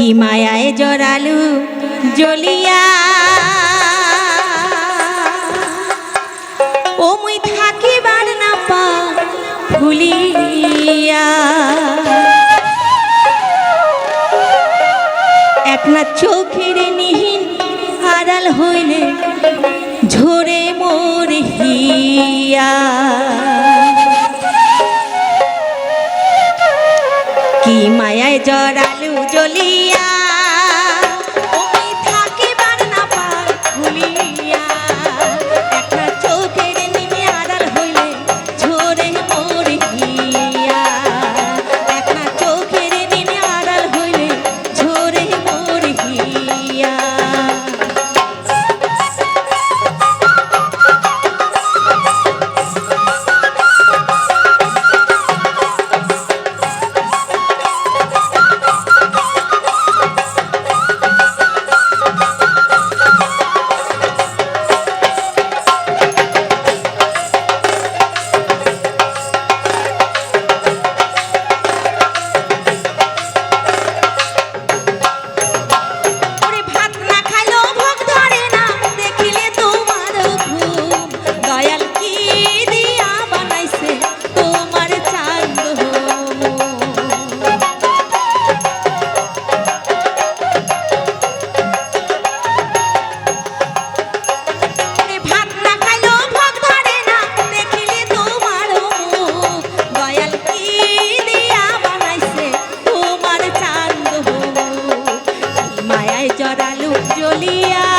কি মায়ায় জড়ালু জলিয়া ও মুই থাকিবার না পা ভুলিয়া। একনা চোখের নিহীন আড়াল হইলে ঝরে মোর হিয়া। কি মায়ায় জড়ালু জলিয়া বলিয়া